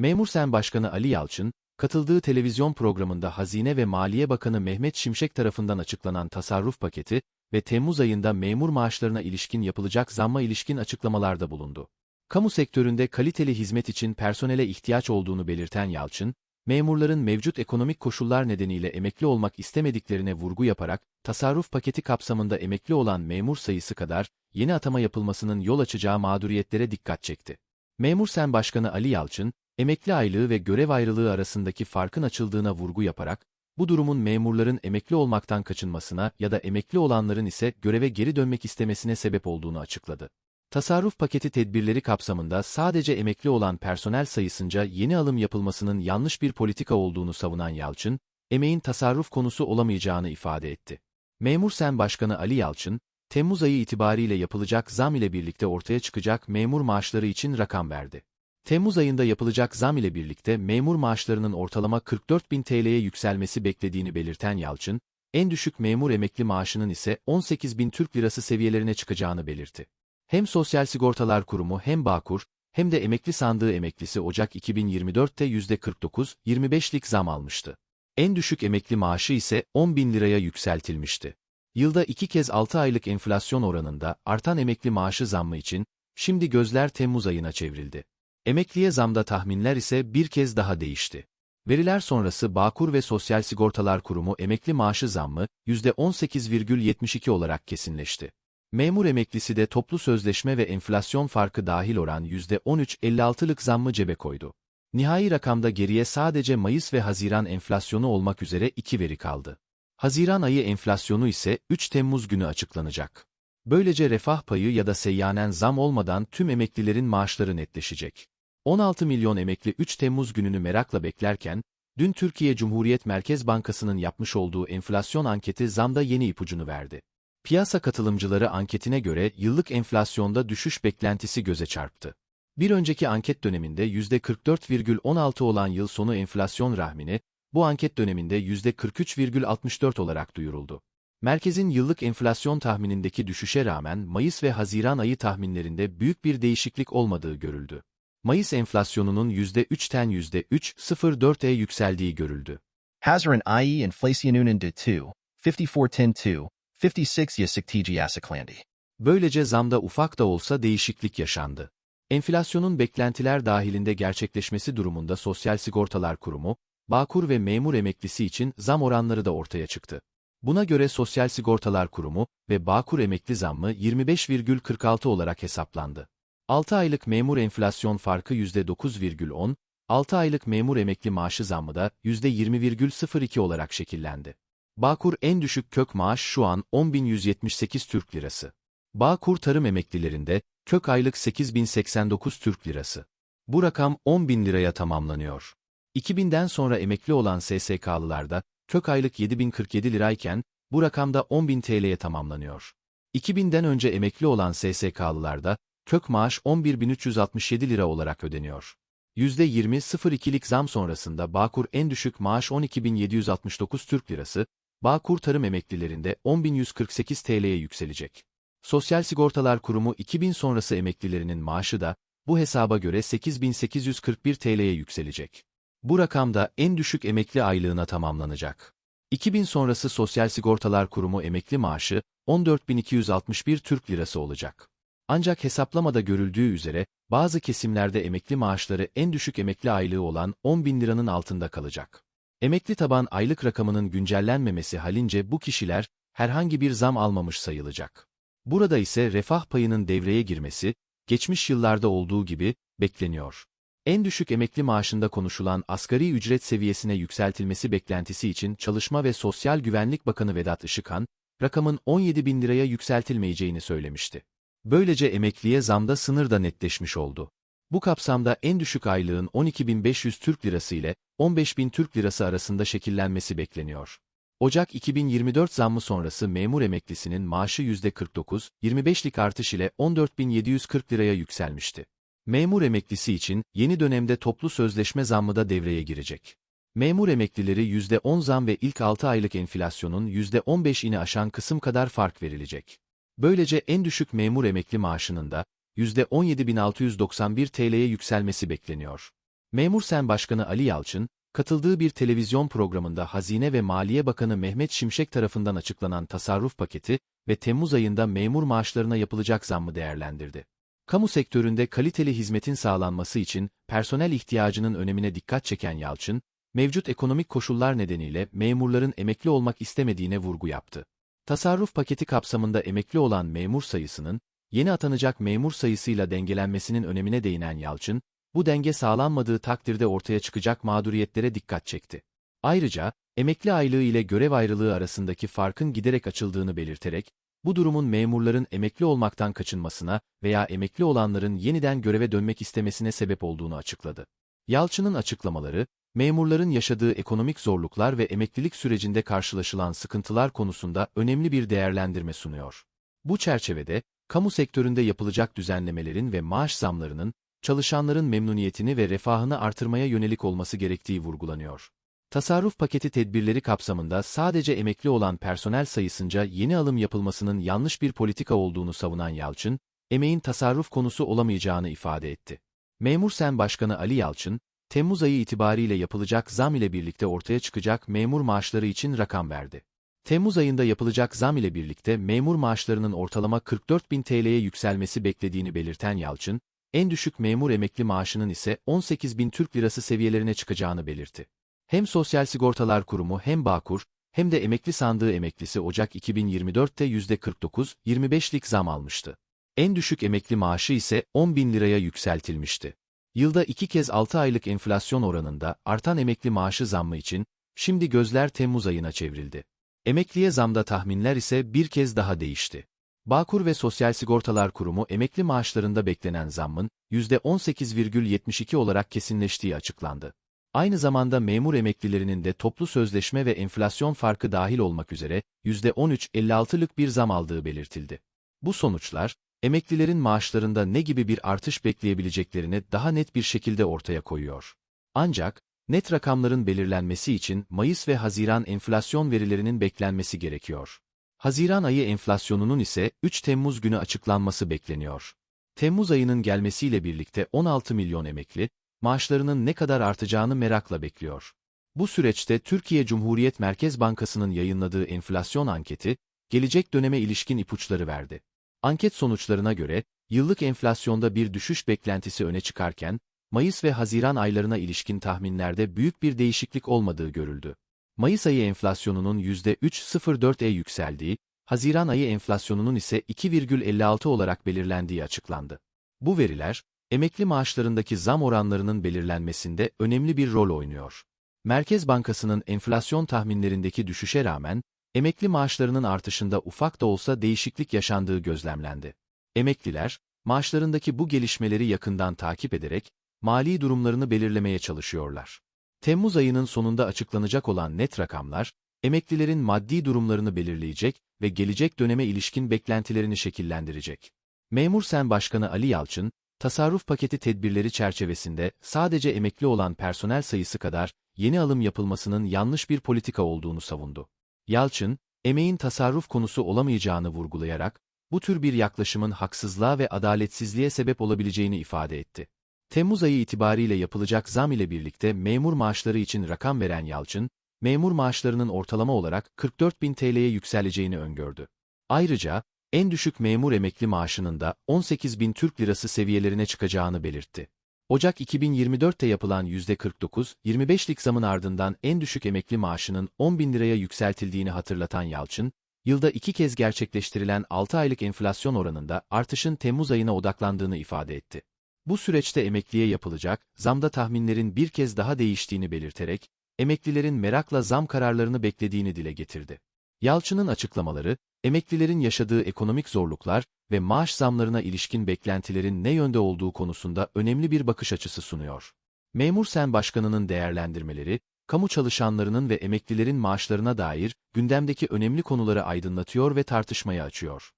Memur Sen Başkanı Ali Yalçın, katıldığı televizyon programında Hazine ve Maliye Bakanı Mehmet Şimşek tarafından açıklanan tasarruf paketi ve Temmuz ayında memur maaşlarına ilişkin yapılacak zamma ilişkin açıklamalarda bulundu. Kamu sektöründe kaliteli hizmet için personele ihtiyaç olduğunu belirten Yalçın, memurların mevcut ekonomik koşullar nedeniyle emekli olmak istemediklerine vurgu yaparak, tasarruf paketi kapsamında emekli olan memur sayısı kadar, yeni atama yapılmasının yol açacağı mağduriyetlere dikkat çekti. Memur Sen Başkanı Ali Yalçın, emekli aylığı ve görev ayrılığı arasındaki farkın açıldığına vurgu yaparak, bu durumun memurların emekli olmaktan kaçınmasına ya da emekli olanların ise göreve geri dönmek istemesine sebep olduğunu açıkladı. Tasarruf paketi tedbirleri kapsamında sadece emekli olan personel sayısınca yeni alım yapılmasının yanlış bir politika olduğunu savunan Yalçın, emeğin tasarruf konusu olamayacağını ifade etti. Memur Sen Başkanı Ali Yalçın, Temmuz ayı itibariyle yapılacak zam ile birlikte ortaya çıkacak memur maaşları için rakam verdi. Temmuz ayında yapılacak zam ile birlikte memur maaşlarının ortalama 44 bin TL'ye yükselmesi beklediğini belirten Yalçın, en düşük memur emekli maaşının ise 18 bin Türk Lirası seviyelerine çıkacağını belirtti. Hem Sosyal Sigortalar Kurumu hem Bağkur, hem de emekli sandığı emeklisi Ocak 2024'te %49-25'lik zam almıştı. En düşük emekli maaşı ise 10 bin liraya yükseltilmişti. Yılda iki kez 6 aylık enflasyon oranında artan emekli maaşı zammı için, şimdi gözler Temmuz ayına çevrildi. Emekliye zamda tahminler ise bir kez daha değişti. Veriler sonrası Bağkur ve Sosyal Sigortalar Kurumu emekli maaşı zammı %18,72 olarak kesinleşti. Memur emeklisi de toplu sözleşme ve enflasyon farkı dahil oran %13.56'lık zammı cebe koydu. Nihai rakamda geriye sadece Mayıs ve Haziran enflasyonu olmak üzere iki veri kaldı. Haziran ayı enflasyonu ise 3 Temmuz günü açıklanacak. Böylece refah payı ya da seyyanen zam olmadan tüm emeklilerin maaşları netleşecek. 16 milyon emekli 3 Temmuz gününü merakla beklerken, dün Türkiye Cumhuriyet Merkez Bankası'nın yapmış olduğu enflasyon anketi zamda yeni ipucunu verdi. Piyasa katılımcıları anketine göre yıllık enflasyonda düşüş beklentisi göze çarptı. Bir önceki anket döneminde %44,16 olan yıl sonu enflasyon rahmini, bu anket döneminde %43,64 olarak duyuruldu. Merkezin yıllık enflasyon tahminindeki düşüşe rağmen Mayıs ve Haziran ayı tahminlerinde büyük bir değişiklik olmadığı görüldü. Mayıs enflasyonunun %3'ten %3,04'e yükseldiği görüldü. Haziran ayı enflasyonunun de 2, 54'ten 2, 56 yasiktici yasaklandı. Böylece zamda ufak da olsa değişiklik yaşandı. Enflasyonun beklentiler dahilinde gerçekleşmesi durumunda Sosyal Sigortalar Kurumu, Bağkur ve memur emeklisi için zam oranları da ortaya çıktı. Buna göre Sosyal Sigortalar Kurumu ve Bağkur emekli zammı 25,46 olarak hesaplandı. 6 aylık memur enflasyon farkı %9,10, 6 aylık memur emekli maaşı zammı da %20,02 olarak şekillendi. Bağkur en düşük kök maaş şu an 10.178 Türk Lirası. Bağkur tarım emeklilerinde kök aylık 8.089 Türk Lirası. Bu rakam 10.000 liraya tamamlanıyor. 2000'den sonra emekli olan SSK'lılarda kök aylık 7047 lirayken bu rakam da 10.000 TL'ye tamamlanıyor. 2000'den önce emekli olan SSK'lılarda kök maaş 11.367 lira olarak ödeniyor. %20.02'lik zam sonrasında Bağkur en düşük maaş 12.769 Türk Lirası, Bağkur tarım emeklilerinde 10.148 TL'ye yükselecek. Sosyal Sigortalar Kurumu 2000 sonrası emeklilerinin maaşı da bu hesaba göre 8.841 TL'ye yükselecek. Bu rakam da en düşük emekli aylığına tamamlanacak. 2000 sonrası Sosyal Sigortalar Kurumu emekli maaşı 14.261 Türk Lirası olacak. Ancak hesaplamada görüldüğü üzere bazı kesimlerde emekli maaşları en düşük emekli aylığı olan 10 bin liranın altında kalacak. Emekli taban aylık rakamının güncellenmemesi halince bu kişiler herhangi bir zam almamış sayılacak. Burada ise refah payının devreye girmesi, geçmiş yıllarda olduğu gibi, bekleniyor. En düşük emekli maaşında konuşulan asgari ücret seviyesine yükseltilmesi beklentisi için Çalışma ve Sosyal Güvenlik Bakanı Vedat Işıkhan, rakamın 17 bin liraya yükseltilmeyeceğini söylemişti. Böylece emekliye zamda sınır da netleşmiş oldu. Bu kapsamda en düşük aylığın 12.500 Türk Lirası ile 15.000 Türk Lirası arasında şekillenmesi bekleniyor. Ocak 2024 zammı sonrası memur emeklisinin maaşı %49, 25'lik artış ile 14.740 liraya yükselmişti. Memur emeklisi için yeni dönemde toplu sözleşme zammı da devreye girecek. Memur emeklileri %10 zam ve ilk 6 aylık enflasyonun %15'ini aşan kısım kadar fark verilecek. Böylece en düşük memur emekli maaşının da %17.691 TL'ye yükselmesi bekleniyor. Memur Sen Başkanı Ali Yalçın, katıldığı bir televizyon programında Hazine ve Maliye Bakanı Mehmet Şimşek tarafından açıklanan tasarruf paketi ve Temmuz ayında memur maaşlarına yapılacak zammı değerlendirdi. Kamu sektöründe kaliteli hizmetin sağlanması için personel ihtiyacının önemine dikkat çeken Yalçın, mevcut ekonomik koşullar nedeniyle memurların emekli olmak istemediğine vurgu yaptı. Tasarruf paketi kapsamında emekli olan memur sayısının, yeni atanacak memur sayısıyla dengelenmesinin önemine değinen Yalçın, bu denge sağlanmadığı takdirde ortaya çıkacak mağduriyetlere dikkat çekti. Ayrıca, emekli aylığı ile görev ayrılığı arasındaki farkın giderek açıldığını belirterek, bu durumun memurların emekli olmaktan kaçınmasına veya emekli olanların yeniden göreve dönmek istemesine sebep olduğunu açıkladı. Yalçın'ın açıklamaları, memurların yaşadığı ekonomik zorluklar ve emeklilik sürecinde karşılaşılan sıkıntılar konusunda önemli bir değerlendirme sunuyor. Bu çerçevede, kamu sektöründe yapılacak düzenlemelerin ve maaş zamlarının, çalışanların memnuniyetini ve refahını artırmaya yönelik olması gerektiği vurgulanıyor. Tasarruf paketi tedbirleri kapsamında sadece emekli olan personel sayısınca yeni alım yapılmasının yanlış bir politika olduğunu savunan Yalçın, emeğin tasarruf konusu olamayacağını ifade etti. Memur Sen Başkanı Ali Yalçın, Temmuz ayı itibariyle yapılacak zam ile birlikte ortaya çıkacak memur maaşları için rakam verdi. Temmuz ayında yapılacak zam ile birlikte memur maaşlarının ortalama 44 bin TL'ye yükselmesi beklediğini belirten Yalçın, en düşük memur emekli maaşının ise 18 bin Türk Lirası seviyelerine çıkacağını belirtti. Hem Sosyal Sigortalar Kurumu hem Bağkur, hem de emekli sandığı emeklisi Ocak 2024'te %49-25'lik zam almıştı. En düşük emekli maaşı ise 10 bin liraya yükseltilmişti. Yılda iki kez 6 aylık enflasyon oranında artan emekli maaşı zammı için, şimdi gözler Temmuz ayına çevrildi. Emekliye zamda tahminler ise bir kez daha değişti. Bağkur ve Sosyal Sigortalar Kurumu emekli maaşlarında beklenen zammın %18,72 olarak kesinleştiği açıklandı. Aynı zamanda memur emeklilerinin de toplu sözleşme ve enflasyon farkı dahil olmak üzere %13,56'lık bir zam aldığı belirtildi. Bu sonuçlar, emeklilerin maaşlarında ne gibi bir artış bekleyebileceklerini daha net bir şekilde ortaya koyuyor. Ancak, net rakamların belirlenmesi için Mayıs ve Haziran enflasyon verilerinin beklenmesi gerekiyor. Haziran ayı enflasyonunun ise 3 Temmuz günü açıklanması bekleniyor. Temmuz ayının gelmesiyle birlikte 16 milyon emekli, maaşlarının ne kadar artacağını merakla bekliyor. Bu süreçte Türkiye Cumhuriyet Merkez Bankası'nın yayınladığı enflasyon anketi, gelecek döneme ilişkin ipuçları verdi. Anket sonuçlarına göre, yıllık enflasyonda bir düşüş beklentisi öne çıkarken, Mayıs ve Haziran aylarına ilişkin tahminlerde büyük bir değişiklik olmadığı görüldü. Mayıs ayı enflasyonunun %3.04'e yükseldiği, Haziran ayı enflasyonunun ise 2,56 olarak belirlendiği açıklandı. Bu veriler, emekli maaşlarındaki zam oranlarının belirlenmesinde önemli bir rol oynuyor. Merkez Bankası'nın enflasyon tahminlerindeki düşüşe rağmen, emekli maaşlarının artışında ufak da olsa değişiklik yaşandığı gözlemlendi. Emekliler, maaşlarındaki bu gelişmeleri yakından takip ederek, mali durumlarını belirlemeye çalışıyorlar. Temmuz ayının sonunda açıklanacak olan net rakamlar, emeklilerin maddi durumlarını belirleyecek ve gelecek döneme ilişkin beklentilerini şekillendirecek. Memur Sen Başkanı Ali Yalçın, tasarruf paketi tedbirleri çerçevesinde sadece emekli olan personel sayısı kadar yeni alım yapılmasının yanlış bir politika olduğunu savundu. Yalçın, emeğin tasarruf konusu olamayacağını vurgulayarak, bu tür bir yaklaşımın haksızlığa ve adaletsizliğe sebep olabileceğini ifade etti. Temmuz ayı itibariyle yapılacak zam ile birlikte memur maaşları için rakam veren Yalçın, memur maaşlarının ortalama olarak 44 bin TL'ye yükseleceğini öngördü. Ayrıca, en düşük memur emekli maaşının da 18 bin Türk Lirası seviyelerine çıkacağını belirtti. Ocak 2024'te yapılan %49-25'lik zamın ardından en düşük emekli maaşının 10 bin liraya yükseltildiğini hatırlatan Yalçın, yılda iki kez gerçekleştirilen 6 aylık enflasyon oranında artışın Temmuz ayına odaklandığını ifade etti. Bu süreçte emekliye yapılacak, zamda tahminlerin bir kez daha değiştiğini belirterek, emeklilerin merakla zam kararlarını beklediğini dile getirdi. Yalçın'ın açıklamaları, emeklilerin yaşadığı ekonomik zorluklar ve maaş zamlarına ilişkin beklentilerin ne yönde olduğu konusunda önemli bir bakış açısı sunuyor. Memur Sen Başkanı'nın değerlendirmeleri, kamu çalışanlarının ve emeklilerin maaşlarına dair gündemdeki önemli konuları aydınlatıyor ve tartışmaya açıyor.